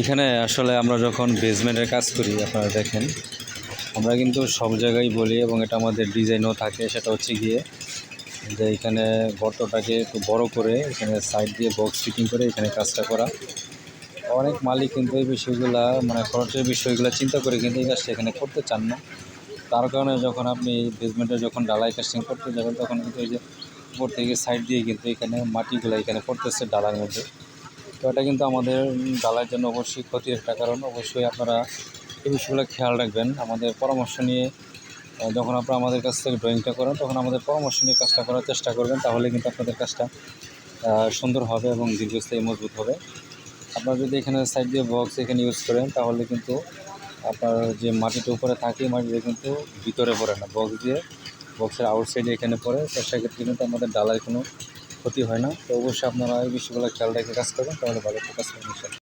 এখানে আসলে আমরা যখন বেসমেন্টের কাজ করি, আপনারা দেখেন, আমরা কিন্তু সব জায়গায় বলি এবং এটা আমাদের ডিজাইনও থাকে, সেটা হচ্ছে গিয়ে যে এখানে গর্তটাকে একটু বড় করে, এখানে সাইড দিয়ে বক্স ফিটিং করে এখানে কাজটা করা। অনেক মালিক কিন্তু এই বিষয়গুলা মানে খরচের বিষয়গুলো চিন্তা করে কিন্তু এই কাজটা এখানে করতে চান না। তার কারণে যখন আপনি বেসমেন্টে যখন ডালাই কাস্টিং করতে যাবেন, তখন কিন্তু এই যে উপর থেকে সাইড দিয়ে কিন্তু এখানে মাটিগুলো এখানে পড়তেছে ডালার মধ্যে। তো এটা কিন্তু আমাদের ডালার জন্য অবশ্যই ক্ষতির একটা কারণ। অবশ্যই আপনারা এই বিষয়গুলো খেয়াল রাখবেন। আমাদের পরামর্শ নিয়ে যখন আপনারা আমাদের কাছ থেকে ড্রয়িংটা করেন, তখন আমাদের পরামর্শ নিয়ে কাজটা করার চেষ্টা করবেন, তাহলে কিন্তু আপনাদের কাজটা সুন্দর হবে এবং দীর্ঘস্থায়ী, মজবুত হবে। আপনারা যদি এখানে সাইড দিয়ে বক্স এখানে ইউজ করেন, তাহলে কিন্তু আপনার যে মাটিটা উপরে থাকে মাটিটা কিন্তু ভিতরে পড়ে না। বক্স দিয়ে বক্সের আউটসাইডে এখানে পড়ে। তো সেক্ষেত্রে কিন্তু আমাদের ডালায় কোনো ক্ষতি হয় না তো অবশ্যই আপনারা এই বিষয়গুলো খেয়াল রেখে কাজ করবেন, তাহলে ভালো করবেন ইনশাল্লাহ।